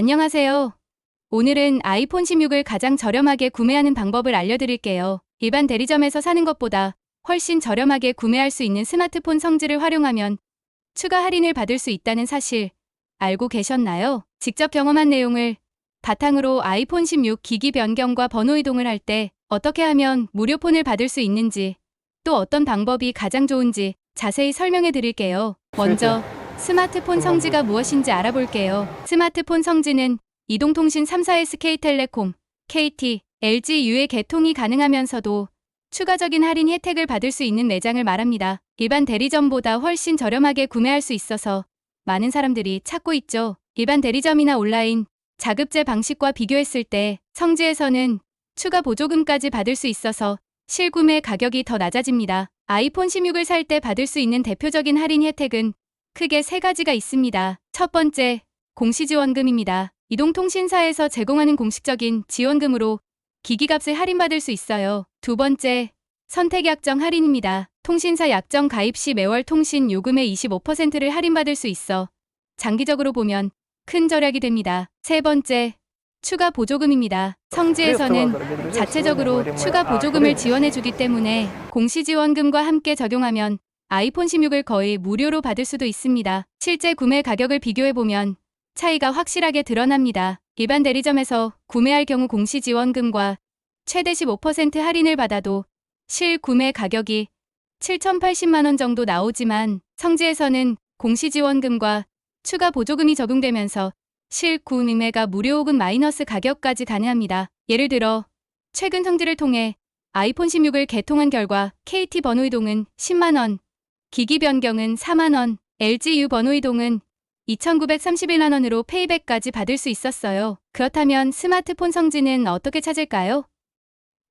안녕하세요. 오늘은 아이폰 16을 가장 저렴하게 구매하는 방법을 알려드릴게요. 일반 대리점에서 사는 것보다 훨씬 저렴하게 구매할 수 있는 스마트폰 성질을 활용하면 추가 할인을 받을 수 있다는 사실 알고 계셨나요? 직접 경험한 내용을 바탕으로 아이폰 16 기기 변경과 번호 이동을 할 때 어떻게 하면 무료폰을 받을 수 있는지 또 어떤 방법이 가장 좋은지 자세히 설명해 드릴게요. 먼저 스마트폰 성지가 무엇인지 알아볼게요. 스마트폰 성지는 이동통신 3사 SK텔레콤, KT, LG, U의 개통이 가능하면서도 추가적인 할인 혜택을 받을 수 있는 매장을 말합니다. 일반 대리점보다 훨씬 저렴하게 구매할 수 있어서 많은 사람들이 찾고 있죠. 일반 대리점이나 온라인, 자급제 방식과 비교했을 때 성지에서는 추가 보조금까지 받을 수 있어서 실구매 가격이 더 낮아집니다. 아이폰 16을 살 때 받을 수 있는 대표적인 할인 혜택은 크게 세 가지가 있습니다. 첫 번째, 공시지원금입니다. 이동통신사에서 제공하는 공식적인 지원금으로 기기값을 할인받을 수 있어요. 두 번째, 선택 약정 할인입니다. 통신사 약정 가입 시 매월 통신 요금의 25%를 할인받을 수 있어 장기적으로 보면 큰 절약이 됩니다. 세 번째, 추가 보조금입니다. 성지에서는 자체적으로 추가 보조금을 지원해주기 때문에 공시지원금과 함께 적용하면 아이폰 16을 거의 무료로 받을 수도 있습니다. 실제 구매 가격을 비교해보면 차이가 확실하게 드러납니다. 일반 대리점에서 구매할 경우 공시 지원금과 최대 15% 할인을 받아도 실 구매 가격이 7,080만원 정도 나오지만 성지에서는 공시 지원금과 추가 보조금이 적용되면서 실 구매가 무료 혹은 마이너스 가격까지 가능합니다. 예를 들어 최근 성지를 통해 아이폰 16을 개통한 결과 KT 번호 이동은 10만원, 기기 변경은 4만원, LGU 번호 이동은 2,931만원으로 페이백까지 받을 수 있었어요. 그렇다면 스마트폰 성지는 어떻게 찾을까요?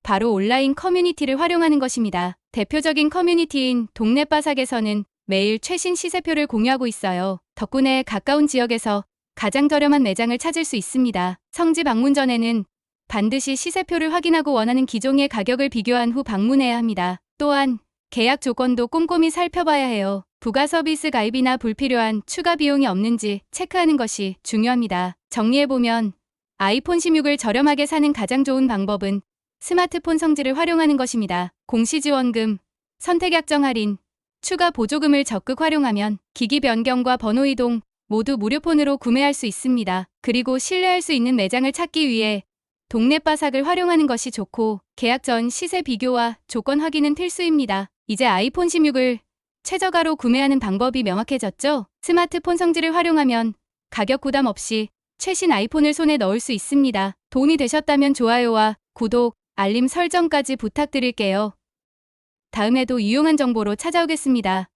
바로 온라인 커뮤니티를 활용하는 것입니다. 대표적인 커뮤니티인 동네바삭에서는 매일 최신 시세표를 공유하고 있어요. 덕분에 가까운 지역에서 가장 저렴한 매장을 찾을 수 있습니다. 성지 방문 전에는 반드시 시세표를 확인하고 원하는 기종의 가격을 비교한 후 방문해야 합니다. 또한 계약 조건도 꼼꼼히 살펴봐야 해요. 부가 서비스 가입이나 불필요한 추가 비용이 없는지 체크하는 것이 중요합니다. 정리해보면 아이폰 16을 저렴하게 사는 가장 좋은 방법은 스마트폰 성질을 활용하는 것입니다. 공시지원금, 선택약정 할인, 추가 보조금을 적극 활용하면 기기 변경과 번호 이동 모두 무료폰으로 구매할 수 있습니다. 그리고 신뢰할 수 있는 매장을 찾기 위해 동네 바삭을 활용하는 것이 좋고 계약 전 시세 비교와 조건 확인은 필수입니다. 이제 아이폰 16을 최저가로 구매하는 방법이 명확해졌죠? 스마트폰 성질을 활용하면 가격 부담 없이 최신 아이폰을 손에 넣을 수 있습니다. 도움이 되셨다면 좋아요와 구독, 알림 설정까지 부탁드릴게요. 다음에도 유용한 정보로 찾아오겠습니다.